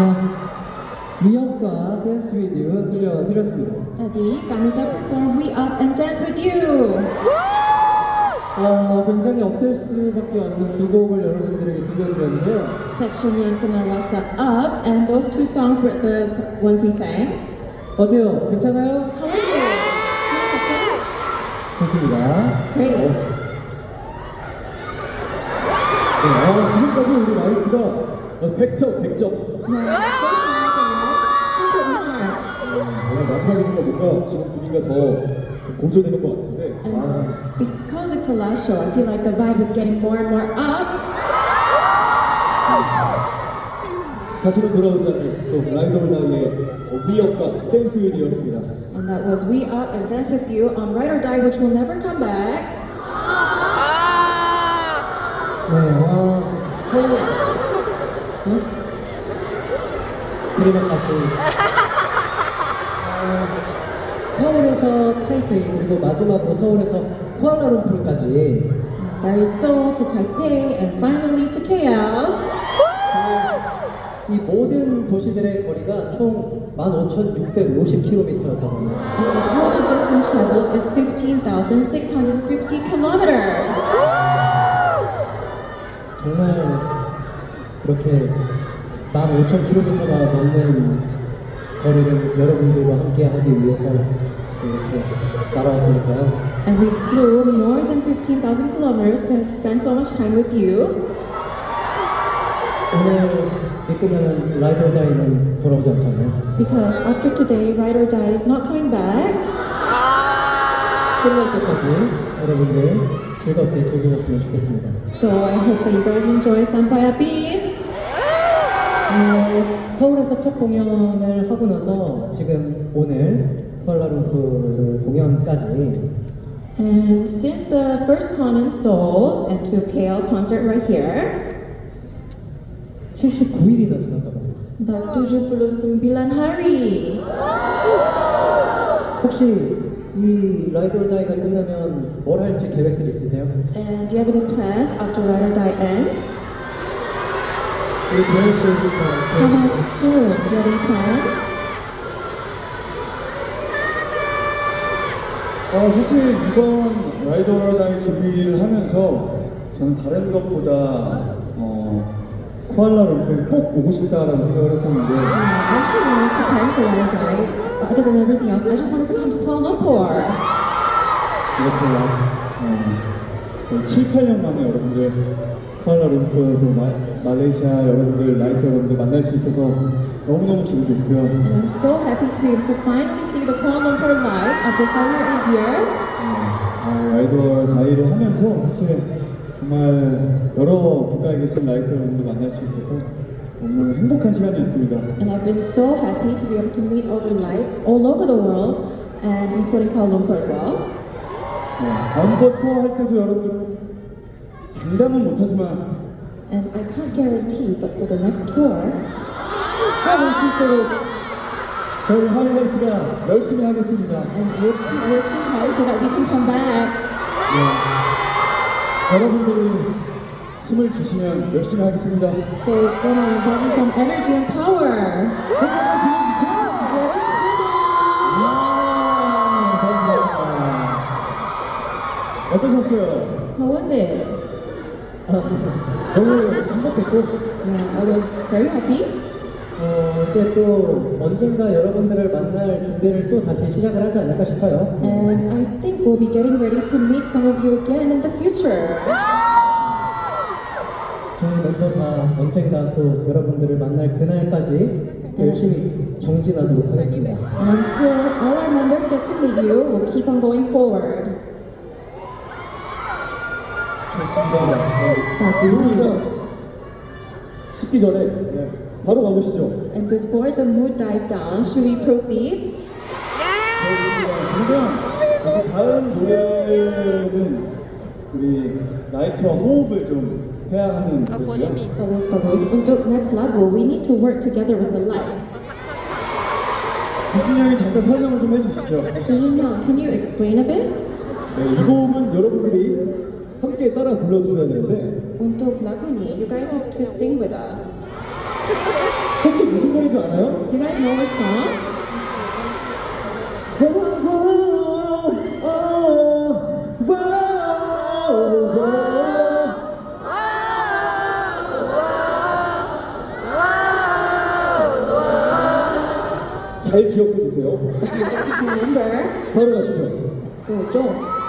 자, 미역과 댄스 비디오 들려드렸습니다. Tadi kami telah perform We Up and Dance With You. 어, 굉장히 업될 수밖에 없는 두 곡을 여러분들에게 들려드렸는데요. Section yang kenal rasa Up and those two songs were the ones we sang. 어때요? 괜찮아요? How was it? 좋습니다. Great. 네, 아, 지금까지 우리 라이트가 100점, 100점. Yeah, first one I can mark. 오늘 마지막이니까 뭔가 지금 분위기가 더좀 고조되는 것 같은데. 아, because it's the last show, I feel like the vibe is getting more and more up. 다시는 돌아오지 않는 또 라이더블라이의 위협과 댄스 위디였습니다. And that was We Up and Dance With You on Ride or Die, which will never come back. 네, 어, 서울. 응? 드리마까지. 어, 서울에서 타이페이, 그리고 마지막으로 서울에서 쿠알라룸푸르까지. There is Seoul to Taipei and finally to KL. 이 모든 도시들의 거리가 총 15,650km였다고 합니다. And the total distance traveled is 15,650 kilometers. 정말 이렇게 15,000km가 넘는 거리를 여러분들과 함께 하기 위해서 이렇게 날아왔으니까요. And we flew more than 15,000 kilometers to spend so much time with you. 오늘 이 끝나면 라이더 다이는 돌아오지 않잖아요. Because after today, Ride or Die is not coming back. 끝날 때까지 여러분들 즐겁게 즐기셨으면 좋겠습니다. So I hope that you guys enjoy Sampaya Bees. 어, 서울에서 첫 공연을 하고 나서 지금 오늘 쿠알라룸푸르 공연까지 And since the first con in Seoul and to KL concert right here, 79일이나 지났다고 합니다. the 79 hari. 혹시 이 라이더 다이가 끝나면 뭘 할지 계획들 있으세요? And do you have any plans after Ride or Die ends? 우리 교현 How 씨부터 about you? 어, 사실 이번 라이더다이 준비를 하면서 저는 다른 것보다 어, 쿠알라룸푸르 꼭 오고 싶다라는 생각을 했었는데 Yeah, actually, when I was preparing for Ride or Die, other than everything else, I just wanted to come to Kuala Lumpur. 이렇게 어, 거의 7, 8년 만에 여러분들 쿠알라룸푸르 또 마, 말레이시아 여러분들 라이트 여러분들 만날 수 있어서 너무너무 기분 좋고요 And I'm so happy to be able to finally see the Kuala Lumpur lights after seven or eight years. 어, 라이더 다이를 하면서 사실 정말 여러 국가에 계신 라이터 여러분들 만날 수 있어서 너무 행복한 시간이었습니다. And I've been so happy to be able to meet all the lights all over the world, and including Kuala Lumpur as well. 네, 다음번 투어 할 때도 여러분 장담은 못하지만 And I can't guarantee, but for the next tour, 하고 있을 때도 저희 하이라이트가 열심히 하겠습니다. and we'll keep working hard so that we can come back. 여러분들이 힘을 주시면 열심히 하겠습니다. So when I bring some energy and power. 소개 한번 질러주세요. 와, 감사합니다. 어떠셨어요? How was it? 너무 행복했고 Yeah, I was very happy. 어, 이제 또 언젠가 여러분들을 만날 준비를 또 다시 시작을 하지 않을까 싶어요. And I think we'll be getting ready to meet some of you again in the future. 저희 멤버 다 언젠가 또 여러분들을 만날 그날까지 열심히 정진하도록 하겠습니다. And until all our members get to meet you, we'll keep on going forward. 네. 우리가 식기 전에 네, 바로 가보시죠. And before the mood dies down, should we proceed? 그러면 이제 다음 노래는 우리 라이트와 호흡을 좀 해야 하는 노래고요. Bagus, bagus. Untuk next lagu, we need to work together with the lights. 양이 잠깐 설명을 좀 해주시죠. Jin Young, can you explain a bit? 네, 이 곡은 여러분들이 함께 따라 불러주셔야 되는데 untuk lagunya, you guys have to sing with us. 혹시 무슨 노래인 줄 알아요? Do you guys know which song? 잘 기억해 주세요. Do you guys remember? 바로 가시죠. Let's go, Joe.